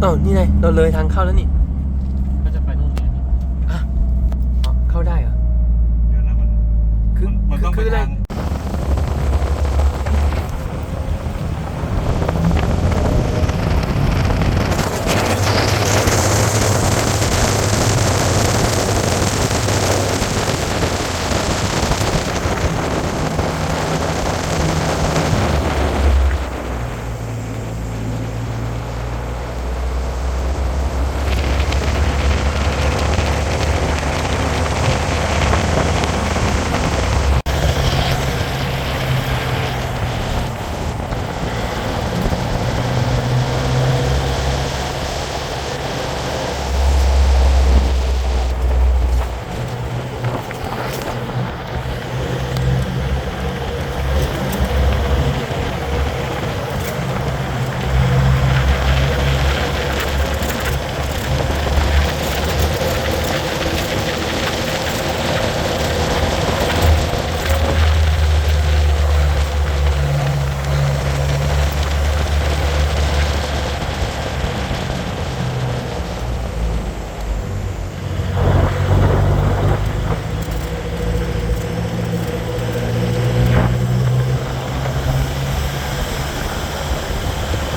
เอ้านี่ไงเราเลยทางเข้าแล้วนี่ก็จะไปนู่นไงอ๋อเข้าได้เหรอ เดี๋ยวนะมัน คือมันต้องคืไปออะไร ทาง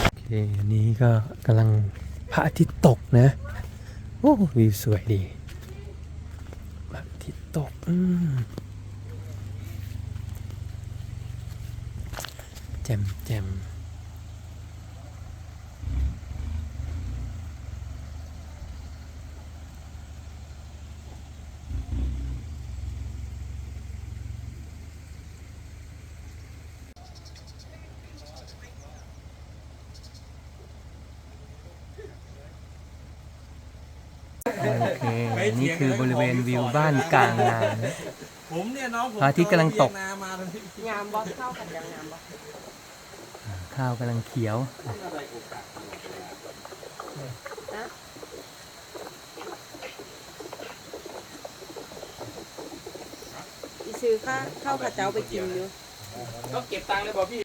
โอเคอันนี้ก็กำลังพระอาทิตย์ตกนะ โอ้ วิวสวยดีพระอาทิตย์ตกอืมแจ่มแจ่มโอเค นี่ คือบริเวณวิวบ้านกลางนานะผมเนี่ยน้องผมพระอาทิตย์กำลังตกเวียนามาทันทีงามบอสเข้ากันยังงามบอสข้าวกำลังเขียว อีซื้อข้าเข้าข้าเจ้าไปกินอยู่ก็เก็บตังค์เลยบอกพี่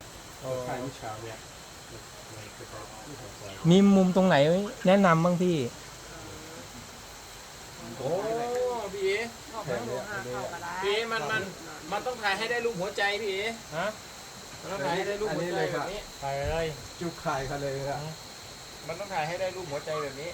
ถ่ายเมื่อเช้าเนี่ยมีมุมตรงไหนแนะนำบ้างพี่ โอ้พี่เอ๋เข้าไปโลหะเข้าก็ได้พี่เอ๋มันมันมันต้องถ่ายให้ได้รูปหัวใจพี่เอ๋ฮะมันต้องถ่ายให้ได้รูปหัวใจแบบนี้ถ่ายเลยจุกไข่กันเลยอะมันต้องถ่ายให้ได้รูปหัวใจแบบนี้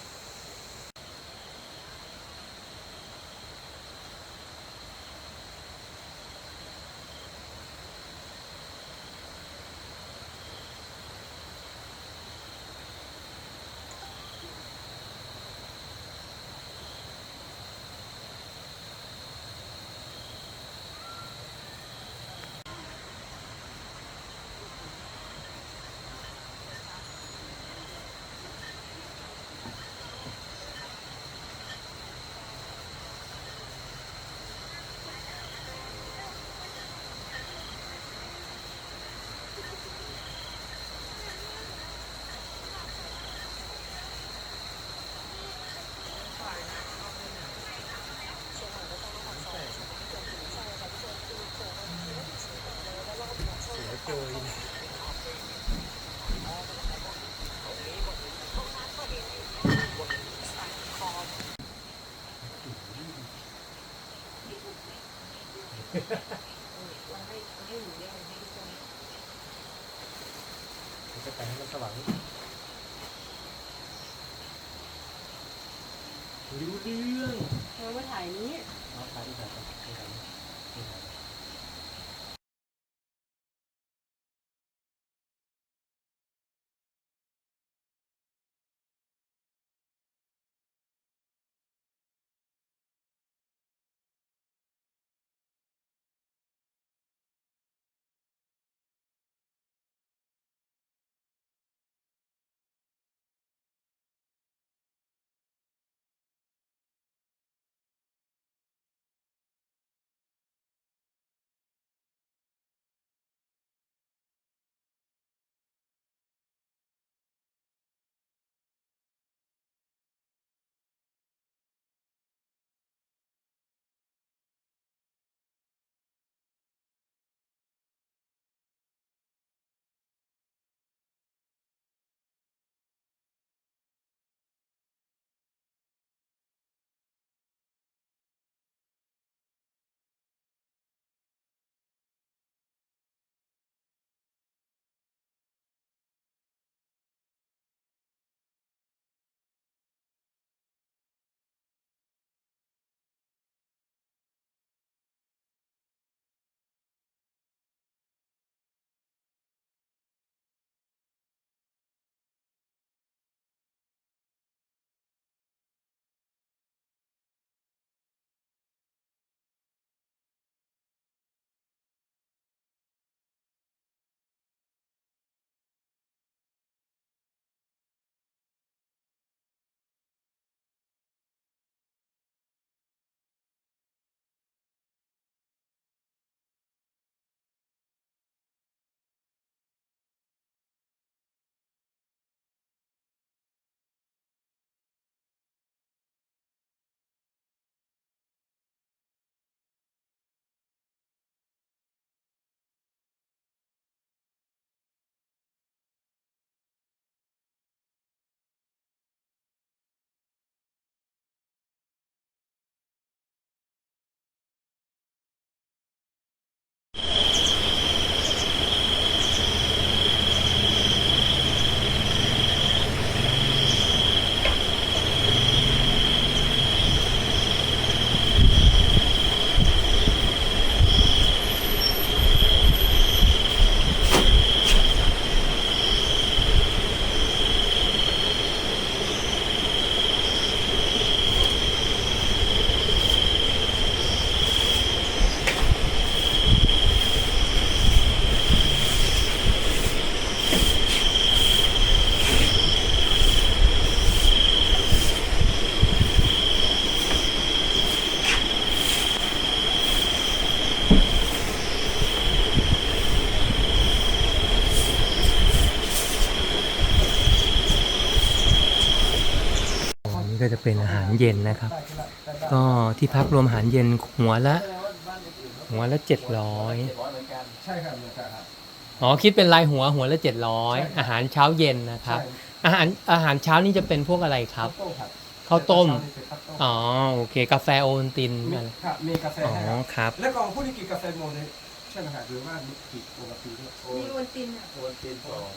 เป็นอาหารเย็นนะครับ ก็ที่พักรวมอาหารเย็นหัวละ หัวละเจ็ดร้อยใช่ครับเหมือนกันครับอ๋อคิดเป็นรายหัวหัวละเจ็ดร้อยอาหารเช้าเย็นนะครับ อาหารอาหารเช้านี่จะเป็นพวกอะไรครับข้าวต้มครับข้าวต้มข้าวต้มอ๋อโอเค กาแฟโอวัลตินมีอะไรครับมีกาแฟอ๋อให้ครับครับ แล้วก็ผู้ที่กินกาแฟโมเนี่ยใช่ไหมครับหรือว่ามีกินปกติด้วยมีวันตินอะโอนตีนสอง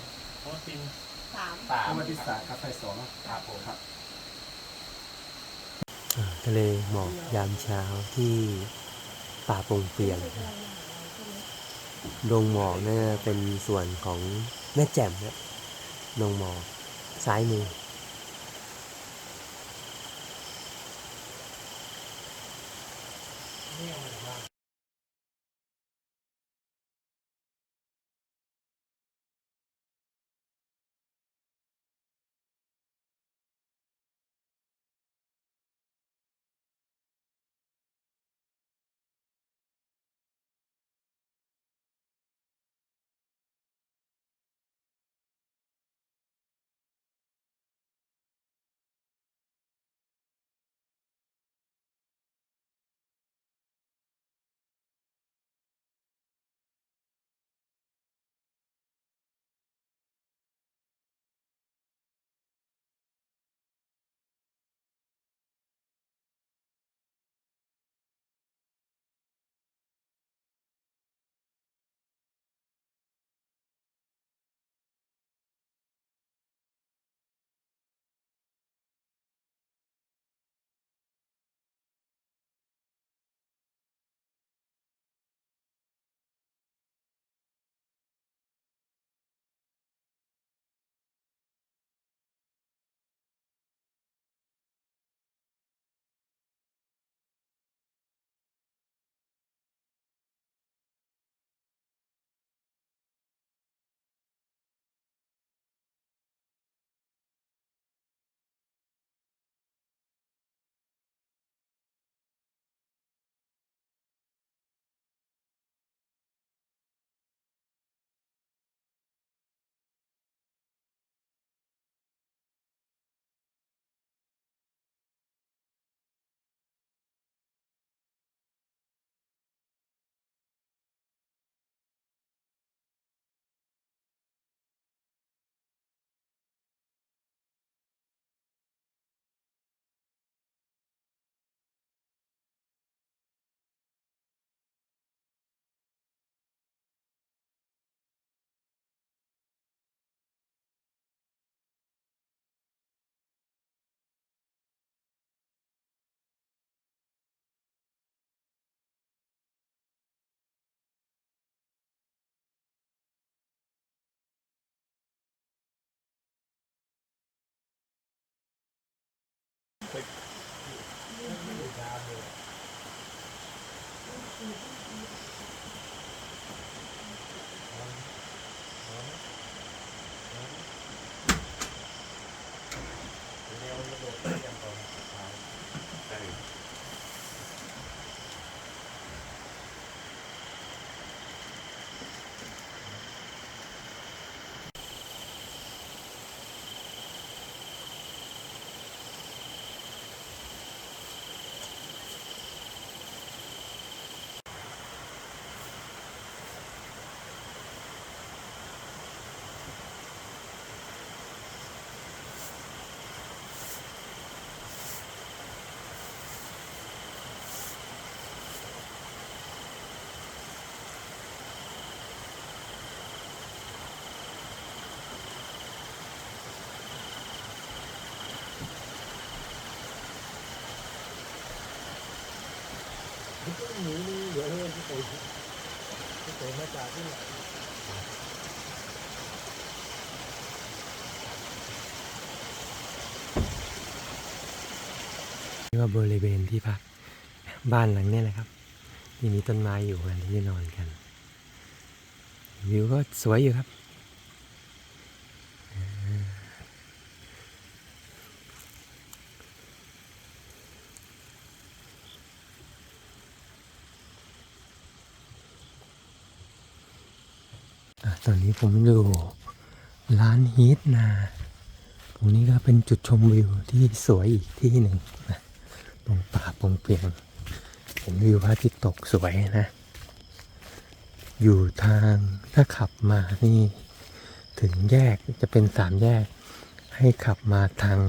สามสามปกติสารกาแฟสองครับผมครับ ทะเลหมอกยามเช้าที่ป่าโปงเปียงดงหมอกเนี่ยเป็นส่วนของแม่แจ่มเนี่ยดงหมอกซ้ายมือ นี่ว่าบริเวณที่พักบ้านหลังนี้แหละครับ ที่มีต้นไม้อยู่กันที่นอนกัน วิวก็สวยอยู่ครับ ตอนนี้ผมอยู่ร้านฮีทนา ตรงนี้ก็เป็นจุดชมวิวที่สวยอีกที่หนึ่งนะตรงป่าปงเปียงเห็นวิวพระอาทิตย์ตกสวยนะ อยู่ทางถ้าขับมานี่ ถึงแยกจะเป็นสามแยก ให้ขับมาทาง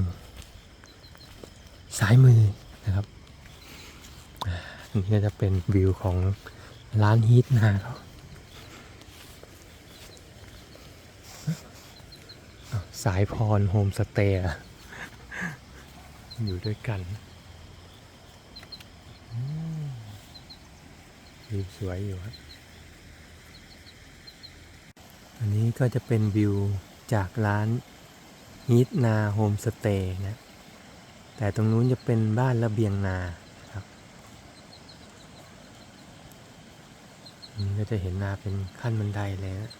ซ้ายมือนะครับอันนี้ก็จะเป็นวิวของร้านฮีทนาเขาอ้าว สายพรโฮมสเตย์อยู่ด้วยกันวิวสวยอยู่ครับ อันนี้ก็จะเป็นวิวจากร้านฮีทนาโฮมสเตย์นะ แต่ตรงนู้นจะเป็นบ้านระเบียงนาครับก็จะเห็นนาเป็นขั้นบันไดเลยนะ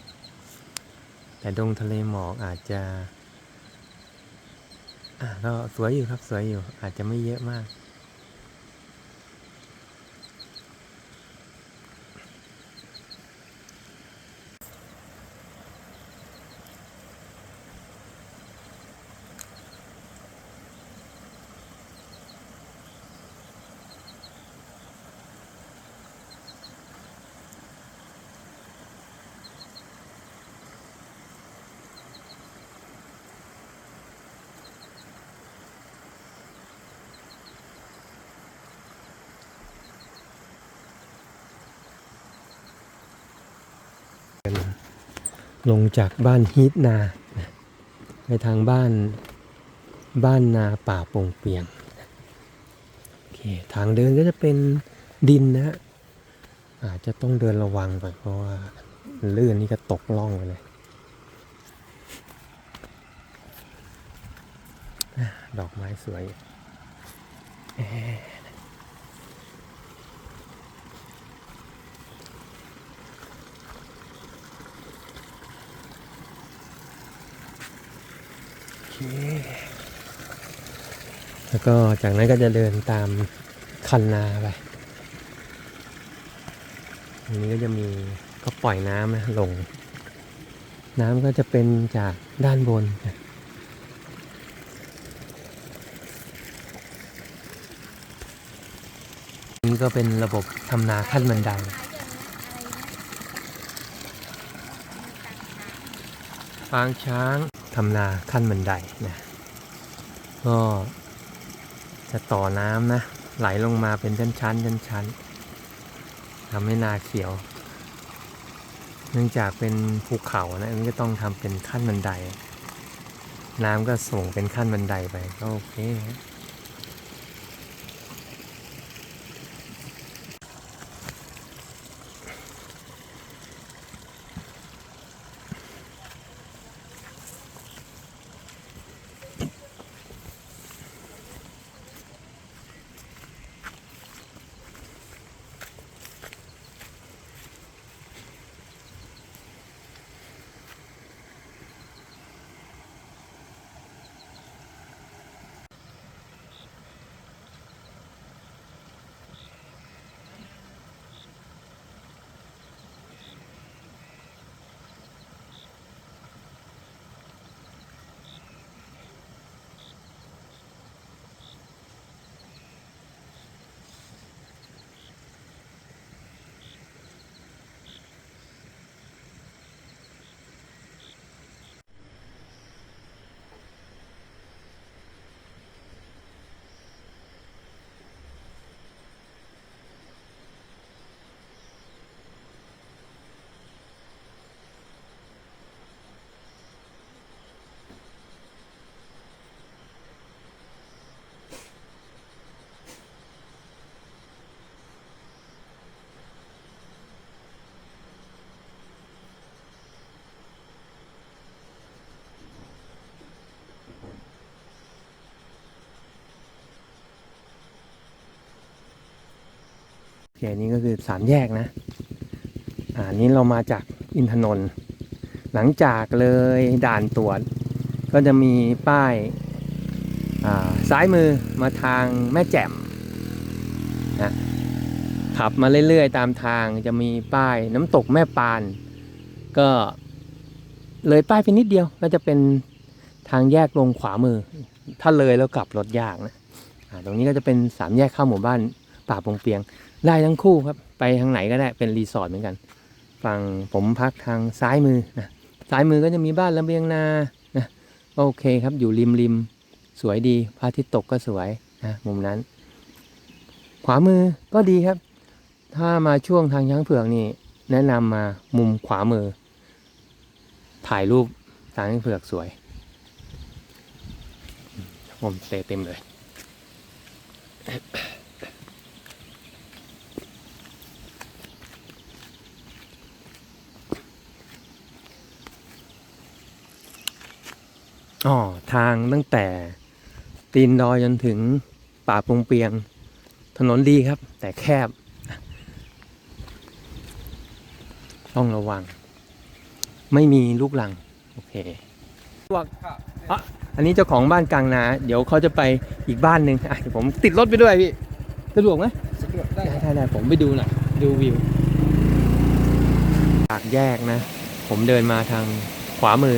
แต่ดงทะเลหมอกอาจจะอะก็สวยอยู่ครับสวยอยู่ อาจจะไม่เยอะมาก ลงจากบ้านฮีทนาไปทางบ้านบ้านนาป่าโป่งเปียงโอเคทางเดินก็จะเป็นดินนะฮะอาจจะต้องเดินระวังไปเพราะว่าลื่นนี่ก็ตกล่องไปเลยดอกไม้สวยเอ๊ะโอเค แล้วก็จากนั้นก็จะเดินตามคันนาไปตรงนี้ก็จะมีก็ปล่อยน้ำนะลง น้ำก็จะเป็นจากด้านบนนี่ก็เป็นระบบทำนาขั้นบันไดฟางช้างทำนาขั้นบันไดนะก็ จะต่อน้ำนะ ไหลลงมาเป็นชั้นชั้นชั้นชั้นๆทำให้นาเขียว เนื่องจากเป็นภูเขานะมันก็ต้องทำเป็นขั้นบันได น้ำก็ส่งเป็นขั้นบันไดไปก็โอเค โอเคนี่ก็คือสามแยกนะอ่านี้เรามาจากอินทนนท์หลังจากเลยด่านตรวจ ก็จะมีป้ายอ่าซ้ายมือมาทางแม่แจ่มนะขับมาเรื่อยๆ ตามทางจะมีป้ายน้ำตกแม่ปาน ก็เลยป้ายไปนิดเดียวก็จะเป็นทางแยกลงขวามือ ถ้าเลยแล้วกลับรถยากนะอ่าตรงนี้ก็จะเป็นสามแยกเข้าหมู่บ้านป่าปงเปียง ได้ทั้งคู่ครับ ไปทางไหนก็ได้เป็นรีสอร์ทเหมือนกัน ฝั่งผมพักทางซ้ายมือนะซ้ายมือก็จะมีบ้านระเบียงนานะโอเคครับอยู่ริมริมสวยดีพระอาทิตย์ตกก็สวยนะมุมนั้น ขวามือก็ดีครับ ถ้ามาช่วงทางช้างเผือกนี่แนะนำมามุมขวามือ ถ่ายรูปทางช้างเผือกสวย ผมเตะเต็มเลย อ๋อทางตั้งแต่ตีนดอยจนถึงป่าปงเปียง ถนนดีครับ แต่แคบ ต้องระวัง ไม่มีลูกหลัง โอเคอะอันนี้เจ้าของบ้านกลางนา เดี๋ยวเขาจะไปอีกบ้านหนึ่งอะเดี๋ยวผมติดรถไปด้วยพี่สะดวกไหมสะดวกได้ได้ได้ผมไปดูหน่อยดูวิวปากแยกนะ ผมเดินมาทางขวามือ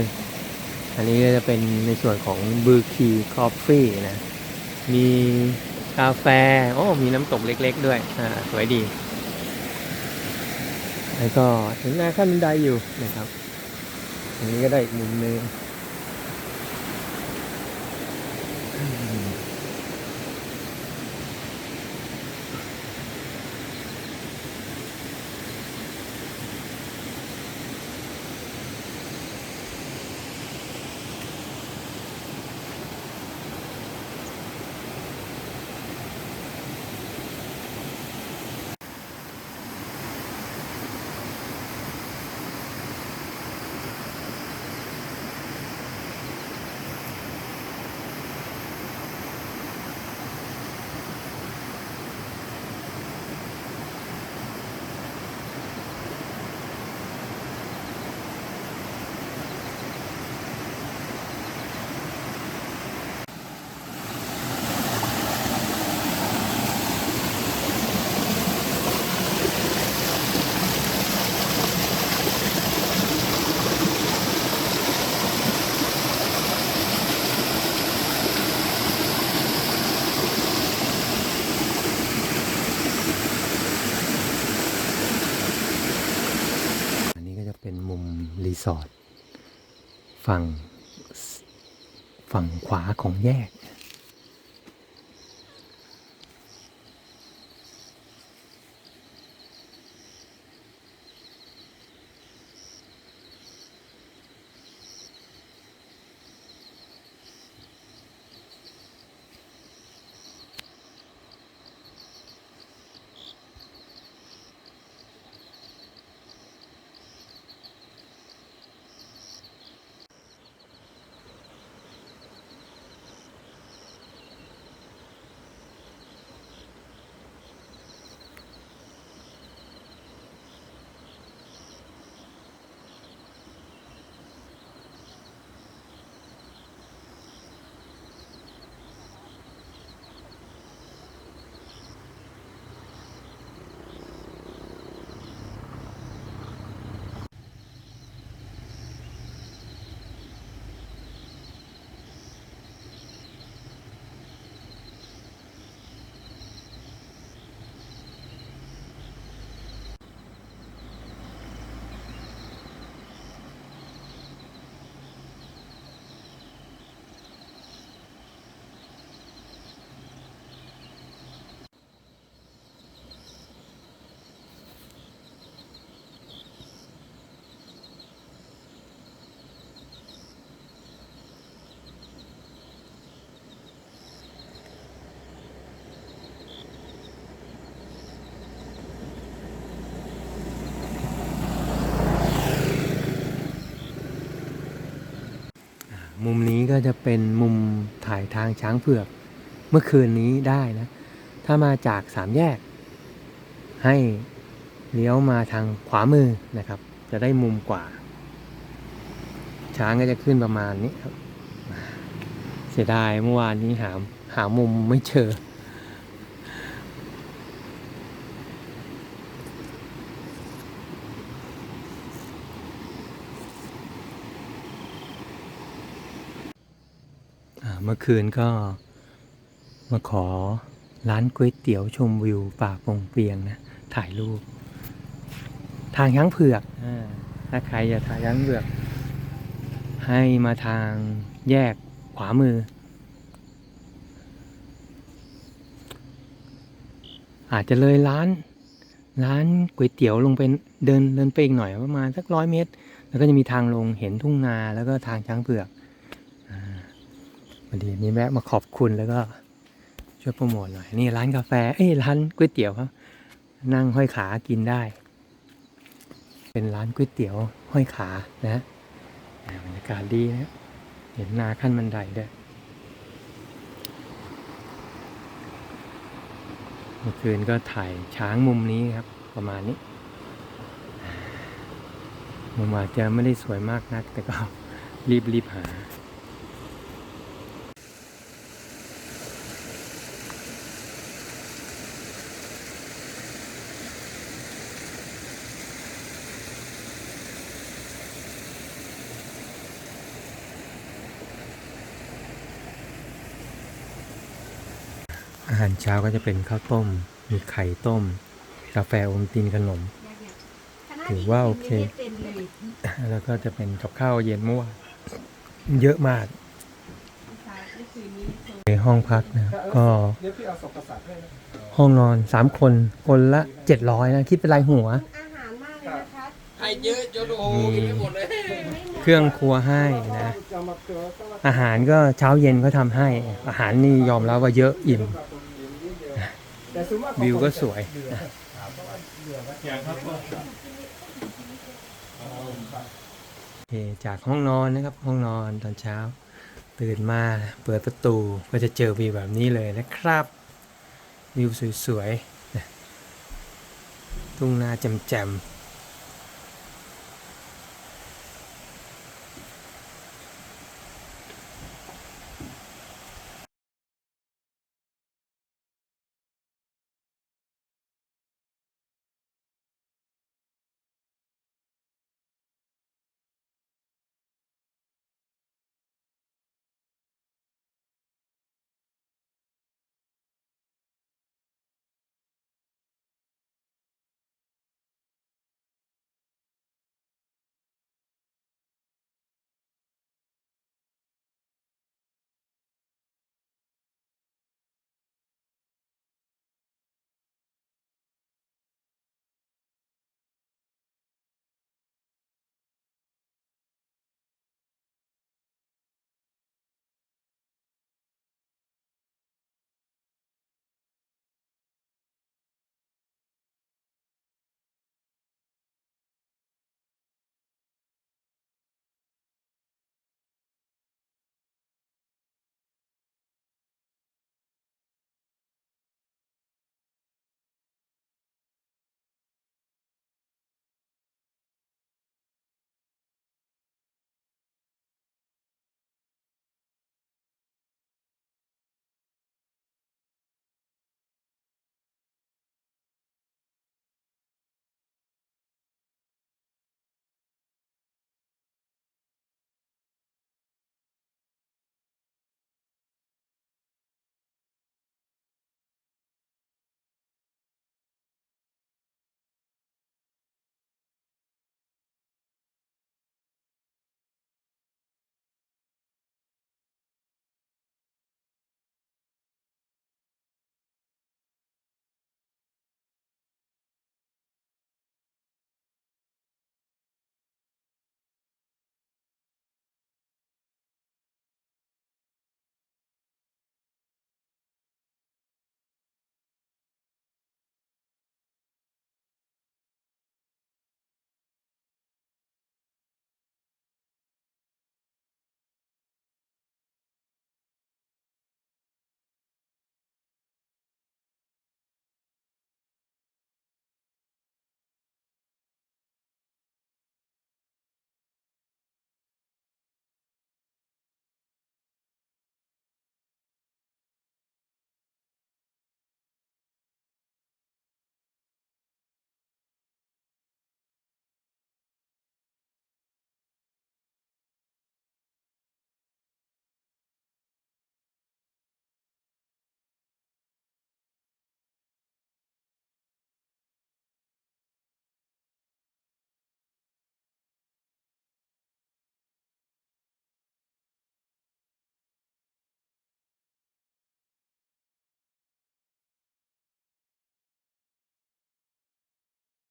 อันนี้ก็จะเป็นในส่วนของบูคีคอฟฟี่นะ มีกาแฟ โอ้ มีน้ำตกเล็กๆด้วย อ่า สวยดี แล้วก็ถึงหน้าขั้นบันไดอยู่นะครับ อันนี้ก็ได้อีกมุมหนึง สอร์ทฝั่งฝั่งขวาของแยก มุมนี้ ก็จะเป็นมุมถ่ายทางช้างเผือก เมื่อคืนนี้ได้นะ ถ้ามาจากสามแยก ให้เลี้ยวมาทางขวามือนะครับ จะได้มุมกว่า ช้างก็จะขึ้นประมาณนี้ครับ เสียดายเมื่อวานนี้หาหามุมไม่เจอ เมื่อคืนก็มาขอร้านก๋วยเตี๋ยวชมวิวป่าปงเปียงนะ ถ่ายรูป ทางช้างเผือกอถ้าใครจะถ่ายช้างเผือก ให้มาทางแยกขวามือ อาจจะเลยร้าน ร้านก๋วยเตี๋ยวลงไปเดินเดินไปอีกหน่อยประมาณสักร้อยเมตร แล้วก็จะมีทางลงเห็นทุ่งนาแล้วก็ทางช้างเผือก พอดีนี่แวะมาขอบคุณแล้วก็ช่วยโปรโมทหน่อย นี่ร้านกาแฟ เอ้ยร้านก๋วยเตี๋ยวครับนั่งห้อยขากินได้ เป็นร้านก๋วยเตี๋ยวห้อยขานะบรรยากาศดีนะเห็นนาขั้นบันไดด้วยเมื่อคืนก็ถ่ายช้างมุมนี้ครับ ประมาณนี้ มุมอาจจะไม่ได้สวยมากนัก แต่ก็รีบรีบหา หารเช้าก็จะเป็นข้าวต้ม มีไข่ต้ม กาแฟอมตินขนม ถือว่าโอเค แล้วก็จะเป็นกับข้าวเย็นเมื่อวานเยอะมาก ในห้องพักนะก็เดี๋ยวพี่เอาศพกษัตริย์ให้นะห้องนอนสามคนคนละเจ็ดร้อยนะคิดเป็นรายหัวอาหารมากเลยนะคะให้เยอะจนโอ้โหกินไม่หมดเลยเครื่องครัวให้นะจะมาเกลือก็ว่าอาหารก็เช้าเย็นก็ทำให้ อาหารนี่ยอมรับว่าเยอะอิ่มแต่ส่นมาก วิวก็สวยจากห้องนอนนะครับ ห้องนอนตอนเช้า ตื่นมาเปิดประตูก็จะเจอวิวแบบนี้เลยนะครับ วิวสวยๆทุ่งนาแจ่มๆ